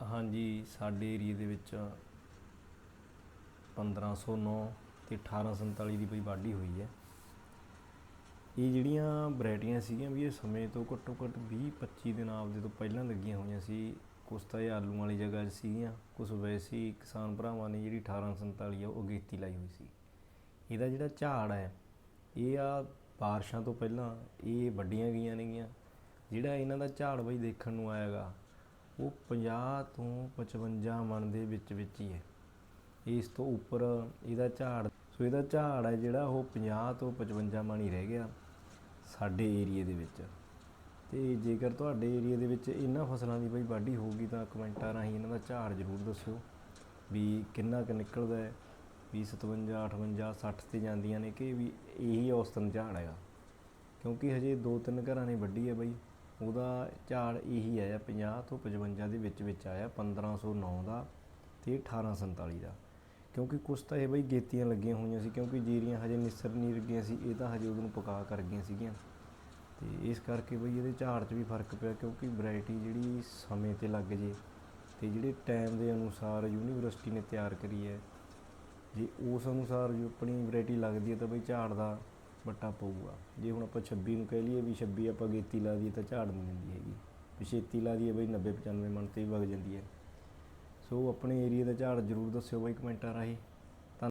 ਹਾਂਜੀ, ਸਾਡੇ ਏਰੀਏ ਦੇ ਵਿੱਚ 1509 ਤੇ 1847 ਦੀ ਬਈ ਵਾਢੀ ਹੋਈ ਹੈ। ਇਹ ਜਿਹੜੀਆਂ ਵੈਰਾਈਟੀਆਂ ਸੀਗੀਆਂ ਵੀ ਇਹ ਸਮੇਂ ਤੋਂ ਘੱਟੋ ਘੱਟ 20 25 ਦਿਨ ਆਪਦੇ ਤੋਂ ਪਹਿਲਾਂ ਲੱਗੀਆਂ ਹੋਈਆਂ ਸੀ, ਕੁਛ ਤਾਂ ਇਹ ਆਲੂ ਵਾਲੀ ਜਗ੍ਹਾ 'ਚ ਸੀਗੀਆਂ, ਕੁਛ ਵੈਸੇ ਕਿਸਾਨ ਭਰਾਵਾਂ ਨੇ ਜਿਹੜੀ 1847 ਆ ਉਹ ਅਗੇਤੀ ਲਾਈ ਹੋਈ ਸੀ। ਇਹਦਾ ਜਿਹੜਾ ਝਾੜ ਹੈ, ਇਹ ਆ ਬਾਰਿਸ਼ਾਂ ਤੋਂ ਪਹਿਲਾਂ ਇਹ ਵੱਡੀਆਂ ਗਈਆਂ ਨੇਗੀਆਂ। ਜਿਹੜਾ ਇਹਨਾਂ ਦਾ ਝਾੜ ਬਈ ਦੇਖਣ ਨੂੰ ਆਏਗਾ ਉਹ 50 ਤੋਂ 55 ਮਣ ਦੇ ਵਿੱਚ ਵਿੱਚ ਹੀ ਹੈ। ਇਸ ਤੋਂ ਉੱਪਰ ਇਹਦਾ ਝਾੜ, ਸੋ ਇਹਦਾ ਝਾੜ ਹੈ ਜਿਹੜਾ ਉਹ 50 ਤੋਂ 55 ਮਣ ਹੀ ਰਹਿ ਗਿਆ ਸਾਡੇ ਏਰੀਏ ਦੇ ਵਿੱਚ। ਤੇ ਜੇਕਰ ਤੁਹਾਡੇ ਏਰੀਏ ਦੇ ਵਿੱਚ ਇਹਨਾਂ ਫਸਲਾਂ ਦੀ ਬਈ ਵਾਢੀ ਹੋਊਗੀ ਤਾਂ ਕਮੈਂਟਾਂ ਰਾਹੀਂ ਇਹਨਾਂ ਦਾ ਝਾੜ ਜ਼ਰੂਰ ਦੱਸਿਓ ਵੀ ਕਿੰਨਾ ਕੁ ਨਿਕਲਦਾ ਹੈ, ਵੀ 57 58 60 ਤੇ ਜਾਂਦੀਆਂ ਨੇ ਕਿ ਵੀ ਇਹੀ ਔਸਤਨ ਝਾੜ ਹੈਗਾ। ਕਿਉਂਕਿ ਹਜੇ ਦੋ ਤਿੰਨ ਘਰਾਂ ਨੇ ਵੱਢੀ ਹੈ ਬਈ। ਉਹਦਾ ਝਾੜ ਇਹੀ ਆਇਆ 50 ਤੋਂ 55 ਦੇ ਵਿੱਚ ਵਿੱਚ ਆਇਆ 1509 ਦਾ ਤੇ 1847 ਦਾ। ਕਿਉਂਕਿ ਕੁਛ ਤਾਂ ਇਹ ਬਈ ਗੇਤੀਆਂ ਲੱਗੀਆਂ ਹੋਈਆਂ ਸੀ, ਕਿਉਂਕਿ ਜੀਰੀਆਂ ਹਜੇ ਨਿਸਰ ਨਹੀਂ ਲੱਗੀਆਂ ਸੀ, ਇਹ ਤਾਂ ਹਜੇ ਉਹਨੂੰ ਪਕਾ ਕਰ ਗਈਆਂ ਸੀਗੀਆਂ। ਤੇ ਇਸ ਕਰਕੇ ਬਈ ਇਹਦੇ ਝਾੜ 'ਚ ਵੀ ਫ਼ਰਕ ਪਿਆ, ਕਿਉਂਕਿ ਵੈਰਾਈਟੀ ਜਿਹੜੀ ਸਮੇਂ ਤੇ ਲੱਗ ਜੇ ਤੇ ਜਿਹੜੇ ਟਾਈਮ ਦੇ ਅਨੁਸਾਰ ਯੂਨੀਵਰਸਿਟੀ ਨੇ ਤਿਆਰ ਕਰੀ ਹੈ, ਜੇ ਉਸ ਅਨੁਸਾਰ ਆਪਣੀ ਵੈਰਾਈਟੀ ਲੱਗਦੀ ਹੈ ਤਾਂ ਬਈ ਝਾੜ ਦਾ ਵੱਟਾ ਪਊਗਾ। ਜੇ ਹੁਣ ਆਪਾਂ 26 ਨੂੰ ਕਹਿ ਲਈਏ ਵੀ 26 ਆਪਾਂ ਗੇਤੀ ਲਾ ਦਈਏ ਤਾਂ ਝਾੜ ਨਹੀਂ ਦਿੰਦੀ ਹੈਗੀ। ਵੀ ਛੇਤੀ ਲਾ ਦਈਏ ਬਈ 90 95 ਮਣ ਤੇ ਵੀ ਵਗ ਜਾਂਦੀ ਹੈ। ਸੋ ਆਪਣੇ ਏਰੀਆ ਦਾ ਝਾੜ ਜ਼ਰੂਰ ਦੱਸਿਓ ਬਈ ਕਮੈਂਟਾਂ ਰਾਹੀਂ।